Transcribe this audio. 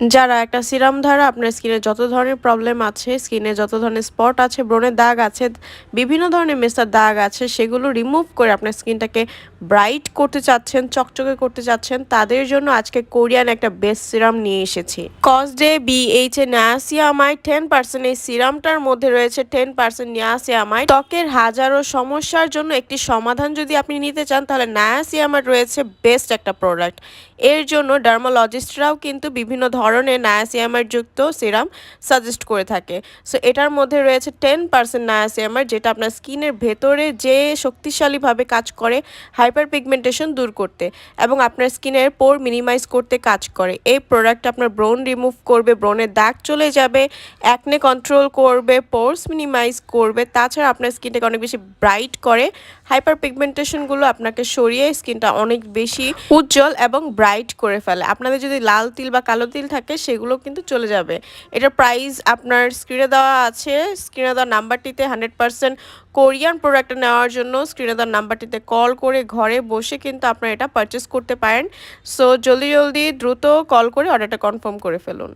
যারা একটা সিরাম দ্বারা আপনার স্কিনে যত ধরনের প্রবলেম আছে, স্কিনে যত ধরনের স্পট আছে ব্রণের দাগ আছে, বিভিন্ন ধরনের মেসার দাগ আছে, সেগুলো রিমুভ করে আপনার স্কিনটাকে ব্রাইট করতে চাচ্ছেন, চকচকে করতে চাচ্ছেন, তাদের জন্য আজকে কোরিয়ান একটা বেস্ট সিরাম নিয়ে এসেছি। Cos De BH A niacinamide ten percent এই সিরামটার মধ্যে রয়েছে টেন পার্সেন্ট নিয়াসিয়ামাইড ত্বকের হাজারো সমস্যার জন্য একটি সমাধান যদি আপনি নিতে চান, তাহলে নায়াসিয়ামাইড রয়েছে বেস্ট একটা প্রোডাক্টের জন্য ডার্মোলজিস্টরাও কিন্তু বিভিন্ন ধরনের নায়াসিয়ামাইড যুক্ত সিরাম সাজেস্ট করে থাকে। সো এটার মধ্যে রয়েছে টেন পার্সেন্ট নায়াসিয়ামাইড যেটা আপনার স্কিনের ভেতরে যে শক্তিশালীভাবে কাজ করে হাইপার পিগমেন্টেশন দূর করতে এবং আপনার স্কিনের পোর মিনিমাইজ করতে কাজ করে। এই প্রোডাক্ট আপনার ব্রোন রিমুভ করবে ব্রনের দাগ চলে যাবে অ্যাকনে কন্ট্রোল করবে পোর্স মিনিমাইজ করবে, তাছাড়া আপনার স্কিনটাকে অনেক বেশি ব্রাইট করে হাইপার পিগমেন্টেশনগুলো আপনাকে সরিয়ে স্কিনটা অনেক বেশি উজ্জ্বল এবং ব্রাইট করে ফেলে। আপনাদের যদি লাল তিল বা কালো তিল থাকে, সেগুলো কিন্তু চলে যাবে। এটার প্রাইস আপনার স্ক্রিনে দেওয়া আছে। স্ক্রিনে দেওয়া নাম্বারটিতে হান্ড্রেড পার্সেন্ট কোরিয়ান প্রোডাক্টটা নেওয়ার জন্য স্ক্রিনে দেওয়ার নাম্বারটিতে কল করে ঘরে বসে কিন্তু আপনারা এটা পারচেস করতে পারেন। সো জলদি জলদি দ্রুত কল করে অর্ডারটা কনফার্ম করে ফেলুন।